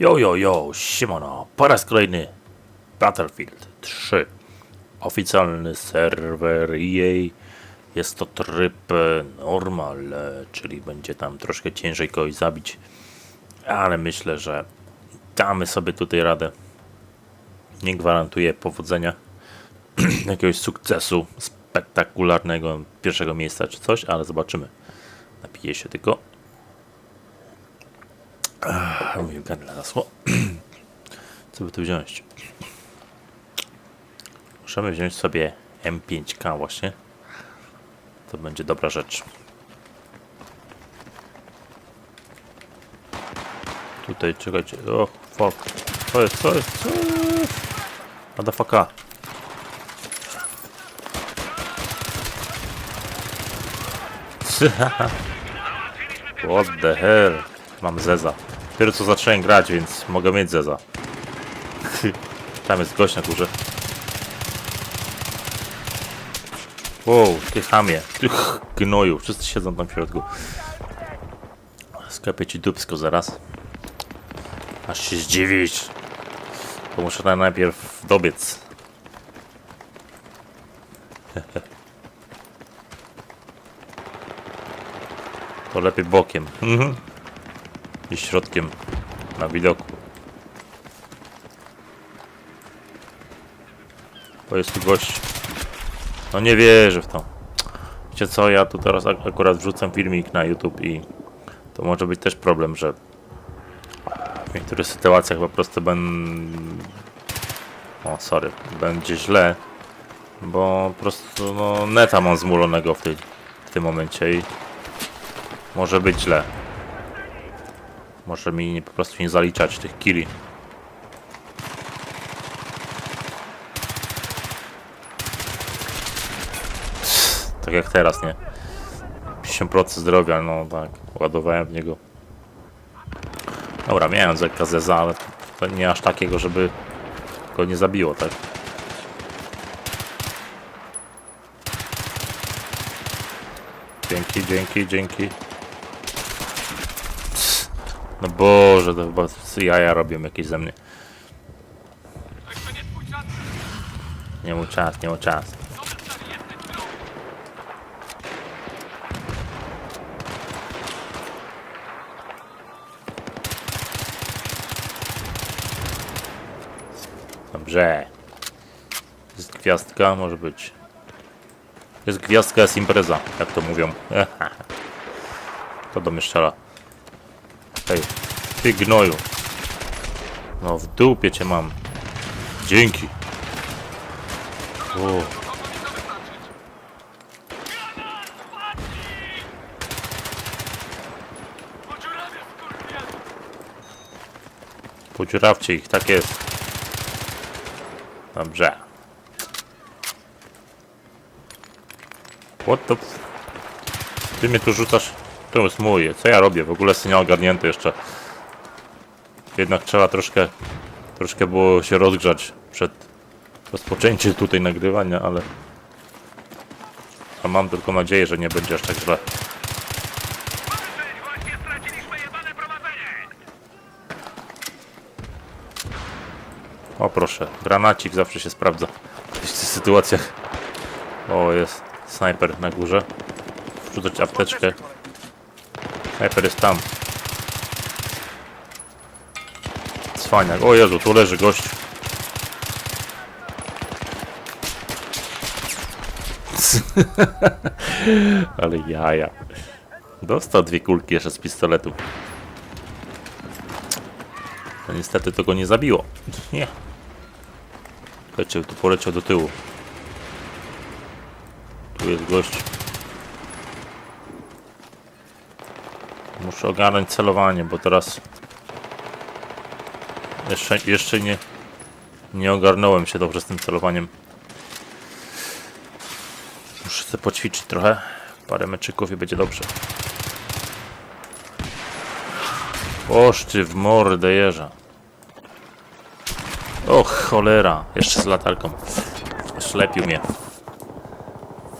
Yo, yo, yo, siemano, po raz kolejny Battlefield 3. Oficjalny serwer EA. Jest to tryb e, normal, e, czyli będzie tam troszkę ciężej kogoś zabić. Ale myślę, że damy sobie tutaj radę. Nie gwarantuję powodzenia, jakiegoś sukcesu spektakularnego pierwszego miejsca czy coś, ale zobaczymy. Napiję się tylko. Mówił gardle zasło. Co by tu wziąć? Możemy wziąć sobie M5K właśnie. To będzie dobra rzecz. Tutaj czekajcie. O, fuck. Co jest, co jest, co jest? Motherfucker. What the hell? Mam Zeza. Dopiero co zacząłem grać, więc mogę mieć Zeza. Tam jest gość na górze. Wow, ty chamie. Ty gnoju. Wszyscy siedzą tam w środku. Skapię ci dupsko zaraz. Aż się zdziwić. To muszę najpierw dobiec. To lepiej bokiem. Mhm. I środkiem. Na widoku. To jest tu gość. No nie wierzę w to. Wiecie co, ja tu teraz ak- akurat wrzucam filmik na YouTube i to może być też problem, że w niektórych sytuacjach po prostu będę... O, sorry. Będzie źle, bo po prostu no, neta mam zmulonego w, tej, w tym momencie i może być źle. Może mi po prostu nie zaliczać tych killi. Tak jak teraz, nie? 50% zdrowia, no tak, ładowałem w niego. Dobra, miałem ZKZ, ale to nie aż takiego, żeby go nie zabiło, tak? Dzięki, dzięki, dzięki. No Boże, to chyba jaja robią jakieś ze mnie. Nie mu czas, nie mu czas. Dobrze. Jest gwiazdka, może być. Jest gwiazdka, jest impreza, jak to mówią. To do. Hej, ty gnoju. No w dupie cię mam. Dzięki. O. Podziurawcie ich, tak jest. Dobrze. What the... Ty mnie tu rzucasz? To jest mój. Co ja robię? W ogóle jestem nieogarnięty jeszcze. Jednak trzeba troszkę... Troszkę było się rozgrzać przed rozpoczęciem tutaj nagrywania, ale... A mam tylko nadzieję, że nie będzie aż tak źle. O proszę, granacik zawsze się sprawdza w tych sytuacjach. O, jest snajper na górze. Wrzucać apteczkę. Snajper jest tam. Cwaniak. O Jezu, tu leży gość. Ale jaja. Dostał dwie kulki jeszcze z pistoletu. No niestety to go nie zabiło. Nie. Leciał, tu poleciał do tyłu. Tu jest gość. Muszę ogarnąć celowanie, bo teraz jeszcze, jeszcze nie nie ogarnąłem się dobrze z tym celowaniem. Muszę sobie poćwiczyć trochę. Parę meczyków i będzie dobrze. Oszczy w mordę jeża. O cholera, jeszcze z latarką. Ślepił mnie.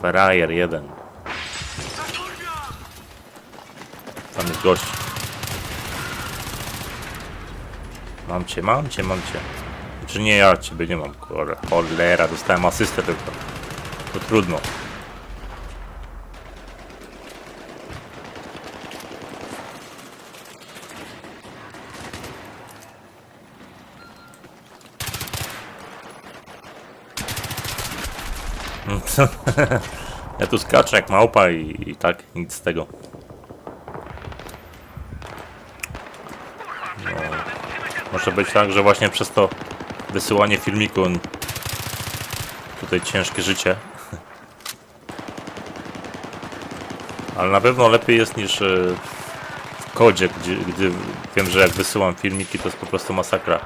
Frajer jeden. Tam jest gość. Mam cię, mam cię, mam cię. Czy nie ja ciebie nie mam, kurde. Cholera, dostałem asystę tylko. To trudno. Ja tu skaczę jak małpa i, i tak nic z tego. Może być tak, że właśnie przez to wysyłanie filmiku tutaj ciężkie życie. Ale na pewno lepiej jest niż e, w kodzie, gdzie, gdy wiem, że jak wysyłam filmiki to jest po prostu masakra.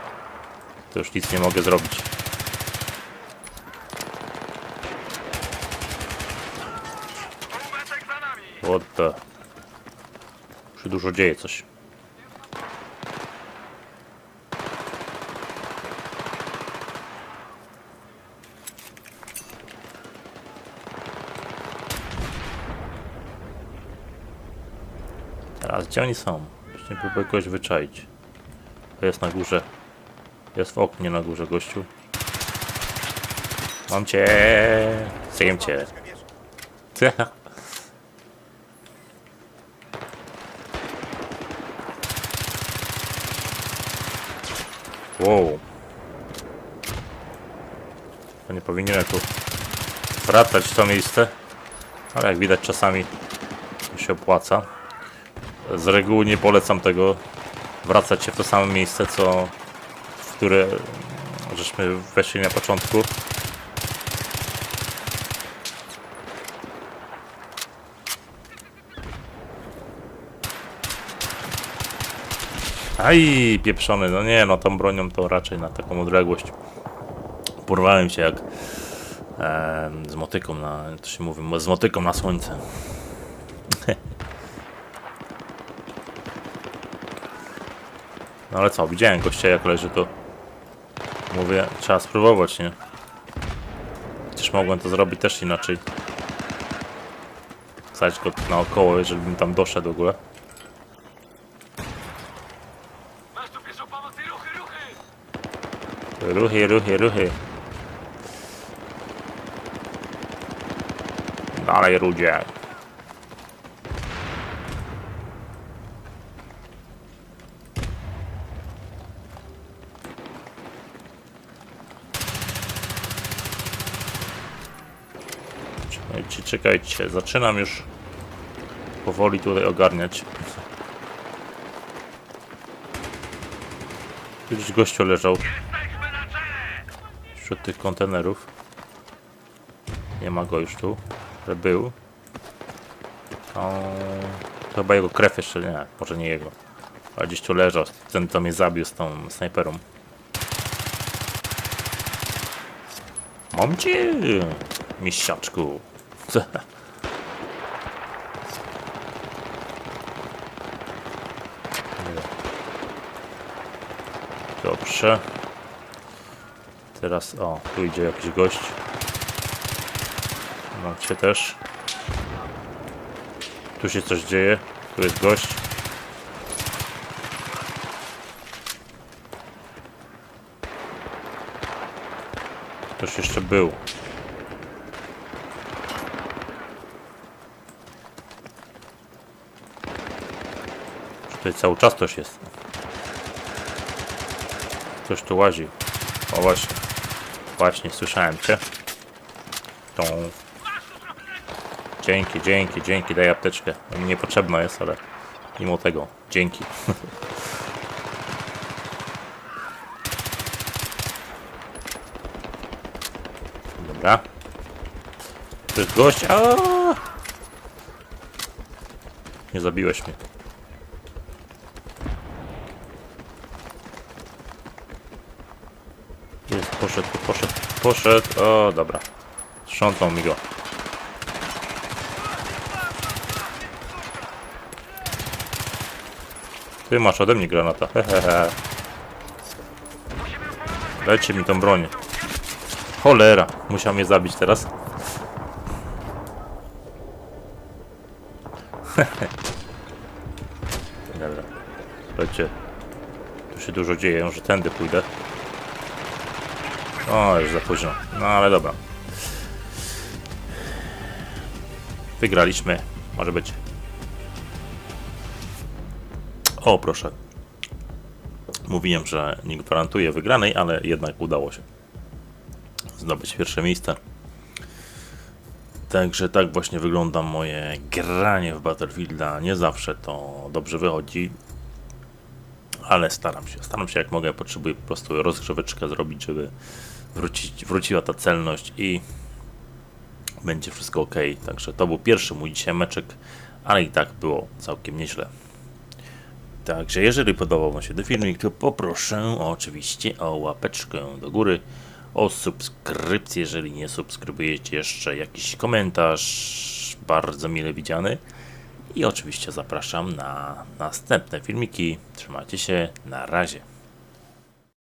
To już nic nie mogę zrobić. What the... Się dużo dzieje coś. Teraz gdzie oni są? Właśnie próbuję kogoś wyczaić. To jest na górze. Jest w oknie na górze gościu. Mam cię! Zjem cię! Wow. To nie powinienem tu wracać w to miejsce. Ale jak widać czasami to się opłaca. Z reguły nie polecam tego wracać się w to samo miejsce, co w które żeśmy weszli na początku. Aj, pieprzony, no nie, no tą bronią to raczej na taką odległość. Porwałem się jak em, z motyką na, to się mówi, z motyką na słońce. No ale co, widziałem gościa jak leży, to mówię, trzeba spróbować, nie? Chociaż mogłem to zrobić też inaczej. Wstać go naokoło, jeżeli bym tam doszedł w ogóle. Ruchy, ruchy, ruchy. Dalej, ludzie. Czekajcie, czekajcie. Zaczynam już powoli tutaj ogarniać. Gdzieś gościu leżał wśród tych kontenerów. Nie ma go już tu, ale był. O, to chyba jego krew jeszcze nie, może nie jego. Ale gdzieś tu leżał, ten to mnie zabił z tą snajperą. Mam cię, mistrzaczku. Dobrze. Teraz, o, tu idzie jakiś gość. Macie też. Tu się coś dzieje. Tu jest gość. Ktoś jeszcze był. Tutaj cały czas ktoś jest. Ktoś tu łazi. O właśnie. Właśnie, słyszałem cię. Tą. Dzięki, dzięki, dzięki, daj apteczkę. To mi niepotrzebna jest, ale mimo tego, dzięki. Dobra. To jest gość. Aaaa! Nie zabiłeś mnie. Jest, poszedł, poszedł. O, dobra. Strzątnął mi go. Ty masz ode mnie granata. Hehehe. Dajcie mi tą broń. Cholera. Musiał mnie zabić teraz. Dobra. Słuchajcie. Tu się dużo dzieje, że tędy pójdę. O, już za późno. No ale dobra. Wygraliśmy. Może być. O, proszę. Mówiłem, że nie gwarantuję wygranej, ale jednak udało się zdobyć pierwsze miejsce. Także tak właśnie wygląda moje granie w Battlefielda. Nie zawsze to dobrze wychodzi, ale staram się. Staram się jak mogę. Potrzebuję po prostu rozgrzeweczkę zrobić, żeby wrócić, wróciła ta celność i będzie wszystko ok. Także to był pierwszy mój dzisiaj meczek, ale i tak było całkiem nieźle. Także jeżeli podobał Wam się ten filmik, to poproszę oczywiście o łapeczkę do góry, o subskrypcję, jeżeli nie subskrybujecie jeszcze, jakiś komentarz, bardzo mile widziany. I oczywiście zapraszam na następne filmiki. Trzymajcie się, na razie.